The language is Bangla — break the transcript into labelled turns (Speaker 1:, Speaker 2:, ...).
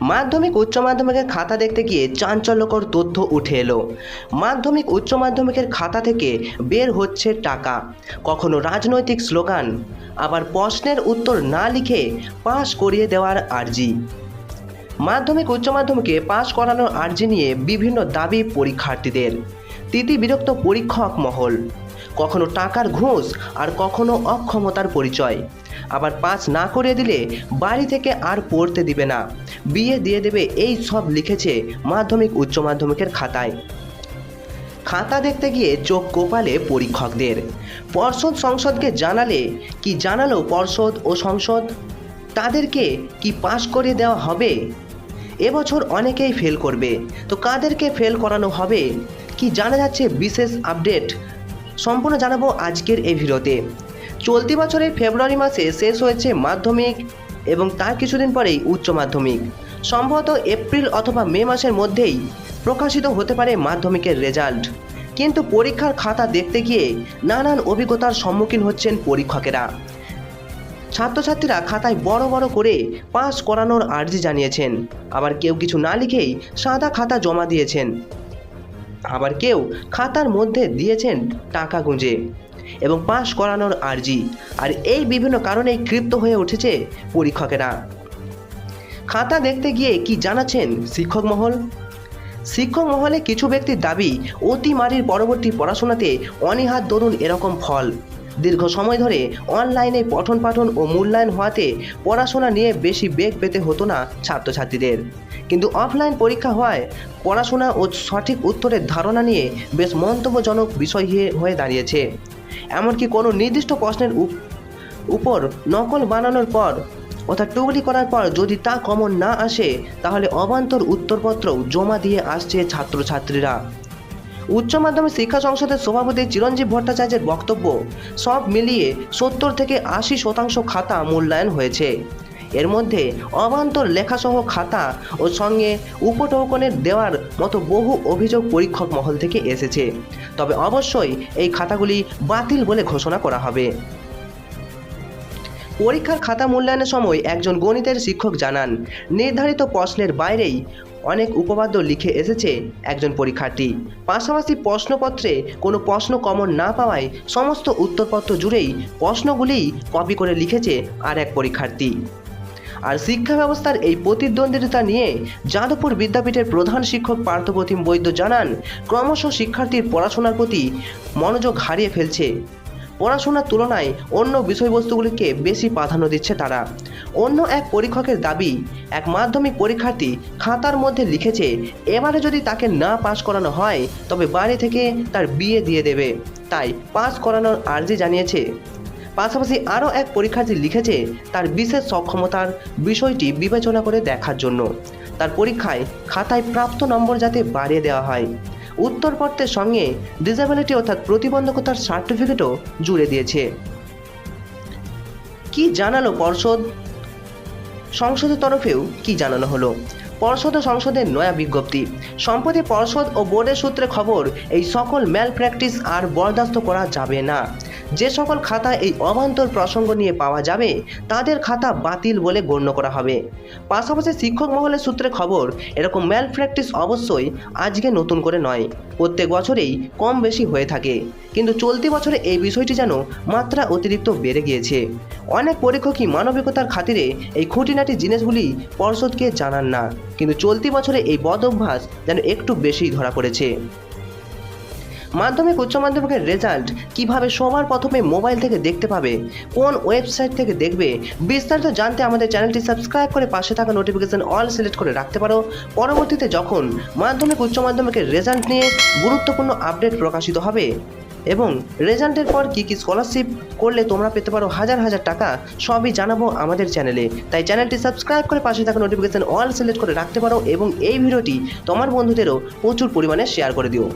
Speaker 1: মাধ্যমিক উচ্চ মাধ্যমিকের খাতা দেখতে গিয়ে চাঞ্চল্যকর তথ্য উঠে এলো। মাধ্যমিক উচ্চ মাধ্যমিকের খাতা থেকে বের হচ্ছে টাকা। কখনো রাজনৈতিক স্লোগান, আবার প্রশ্নের উত্তর না লিখে পাশ করিয়ে দেওয়ার আর্জি। মাধ্যমিক উচ্চ মাধ্যমিকে পাশ করানোর আর্জি নিয়ে বিভিন্ন দাবি পরীক্ষার্থীদের। তিতি বিরক্ত পরীক্ষক মহল, কখনো টাকার ঘুষ আর কখনো অক্ষমতার পরিচয়। আবার পাস না করে দিলে বাড়ি থেকে আর পড়তে দিবে না। বিয়ে দিয়ে দেবে এই সব লিখেছে মাধ্যমিক, উচ্চ মাধ্যমিকের খাতায়। খাতা দেখতে গিয়ে চোখ কোপালে পরীক্ষকদের। পর্ষদ সংসদকে জানালে কি জানালো পর্ষদ ও সংসদ? তাদেরকে কি পাশ করে দেওয়া হবে? এবছর অনেকেই ফেল করবে। তো কাদেরকে ফেল করানো হবে? কি জানা যাচ্ছে বিশেষ আপডেট? সম্পূর্ণ জানাব আজকের এই ভিডিওতে। চলতি বছরের ফেব্রুয়ারি মাসে শেষ হয়েছে মাধ্যমিক এবং তার কিছুদিন পরেই উচ্চ মাধ্যমিক। সম্ভবত এপ্রিল অথবা মে মাসের মধ্যেই প্রকাশিত হতে পারে মাধ্যমিকের রেজাল্ট। কিন্তু পরীক্ষার খাতা দেখতে গিয়ে নানান অভিজ্ঞতার সম্মুখীন হচ্ছেন পরীক্ষকেরা। ছাত্রছাত্রীরা খাতায় বড় বড় করে পাস করানোর আর্জি জানিয়েছেন। আবার কেউ কিছু না লিখেই সাদা খাতা জমা দিয়েছেন। আবার কেউ খাতার মধ্যে দিয়েছেন টাকা গুঁজে। এবং পাশ করানোর আর্জি। আর এই বিভিন্ন কারণেই ক্ষিপ্ত হয়ে উঠেছে পরীক্ষকেরা। খাতা দেখতে গিয়ে কি জানাচ্ছেন শিক্ষক মহল? শিক্ষক মহলে কিছু ব্যক্তির দাবি অতিমারির পরবর্তী পড়াশোনাতে অনীহার দরুন এরকম ফল। দীর্ঘ সময় ধরে অনলাইনে পঠন পাঠন ও মূল্যায়ন হওয়াতে পড়াশোনা নিয়ে বেশি বেগ পেতে হতো না ছাত্রছাত্রীদের। কিন্তু অফলাইন পরীক্ষা হওয়ায় পড়াশোনা ও সঠিক উত্তরের ধারণা নিয়ে বেশ মন্তব্যজনক বিষয় হয়ে দাঁড়িয়েছে। এমনকি কোনো নির্দিষ্ট প্রশ্নের উপ- উপর নকল বানানোর পর, অর্থাৎ টুগলি করার পর যদি তা কমন না আসে, তাহলে অবান্তর উত্তরপত্র জমা দিয়ে আসছে ছাত্রছাত্রীরা। উচ্চ মাধ্যমিক শিক্ষা সংসদের সভাপতি চিরঞ্জীব ভট্টাচার্যের বক্তব্য, সব মিলিয়ে সত্তর থেকে আশি শতাংশ খাতা মূল্যায়ন হয়েছে। এর মধ্যে অবান্তর লেখাসহ খাতা ও সঙ্গে উপটৌকনের দেওয়ার মতো বহু অভিযোগ পরীক্ষক মহল থেকে এসেছে। তবে অবশ্যই এই খাতাগুলি বাতিল বলে ঘোষণা করা হবে। পরীক্ষার খাতা মূল্যায়নের সময় একজন গণিতের শিক্ষক জানান, নির্ধারিত প্রশ্নের বাইরেই অনেক উপপাদ্য লিখে এসেছে একজন পরীক্ষার্থী। পাশাপাশি প্রশ্নপত্রে কোনো প্রশ্ন কমন না পাওয়ায় সমস্ত উত্তরপত্র জুড়েই প্রশ্নগুলিই কপি করে লিখেছে আর এক পরীক্ষার্থী। আর শিক্ষা ব্যবস্থার এই প্রতিদ্বন্দ্বিতা নিয়ে যাদবপুর বিদ্যাপীঠের প্রধান শিক্ষক পার্থপ্রতিম বৈদ্য জানান, ক্রমশ শিক্ষার্থীর পড়াশোনার প্রতি মনোযোগ হারিয়ে ফেলছে। পড়াশোনার তুলনায় অন্য বিষয়বস্তুগুলিকে বেশি প্রাধান্য দিচ্ছে তারা। অন্য এক পরীক্ষকের দাবি, এক মাধ্যমিক পরীক্ষার্থী খাতার মধ্যে লিখেছে, এবারে যদি তাকে না পাশ করানো হয়, তবে বাড়ি থেকে তার বিয়ে দিয়ে দেবে। তাই পাস করানোর আর্জি জানিয়েছে। পাশাপাশি আরও এক পরীক্ষার্থী লিখেছে তার বিশেষ সক্ষমতার বিষয়টি বিবেচনা করে দেখার জন্য। তার পরীক্ষায় খাতায় প্রাপ্ত নম্বর যাতে বাড়িয়ে দেওয়া হয়। উত্তরপত্রের সঙ্গে ডিসেবিলিটি অর্থাৎ প্রতিবন্ধকতার সার্টিফিকেটও জুড়ে দিয়েছে। কি জানালো পর্ষদ? সংসদের তরফেও কি জানানো হলো? পর্ষদ ও সংসদের নয়া বিজ্ঞপ্তি। সম্প্রতি পর্ষদ ও বোর্ডের সূত্রে খবর, এই সকল ম্যাল প্র্যাকটিস আর বরদাস্ত করা যাবে না। যে সকল খাতা এই অবান্তর প্রসঙ্গ নিয়ে পাওয়া যাবে, তাদের খাতা বাতিল বলে গণ্য করা হবে। পাশাপাশি শিক্ষক মহলের সূত্রে খবর, এরকম ম্যাল প্র্যাকটিস অবশ্যই আজকে নতুন করে নয়। প্রত্যেক বছরেই কম বেশি হয়ে থাকে। কিন্তু চলতি বছরে এই বিষয়টি যেন মাত্রা অতিরিক্ত বেড়ে গিয়েছে। অনেক পরীক্ষকই মানবিকতার খাতিরে এই খুঁটিনাটি জিনিসগুলি পর্ষদকে জানান না। কিন্তু চলতি বছরে এই বদ অভ্যাস যেন একটু বেশিই ধরা পড়েছে। মাধ্যমিক, উচ্চ মাধ্যমিকের রেজাল্ট কীভাবে সবার প্রথমে মোবাইল থেকে দেখতে পাবে, কোন ওয়েবসাইট থেকে দেখবে, বিস্তারিত জানতে আমাদের চ্যানেলটি সাবস্ক্রাইব করে পাশে থাকা নোটিফিকেশন অল সিলেক্ট করে রাখতে পারো। পরবর্তীতে যখন মাধ্যমিক, উচ্চ মাধ্যমিকের রেজাল্ট নিয়ে গুরুত্বপূর্ণ আপডেট প্রকাশিত হবে এবং রেজাল্টের পর কী কী স্কলারশিপ করলে তোমরা পেতে পারো হাজার হাজার টাকা, সবই জানাব আমাদের চ্যানেলে। তাই চ্যানেলটি সাবস্ক্রাইব করে পাশে থাকা নোটিফিকেশন অল সিলেক্ট করে রাখতে পারো এবং এই ভিডিওটি তোমার বন্ধুদেরও প্রচুর পরিমাণে শেয়ার করে দিও।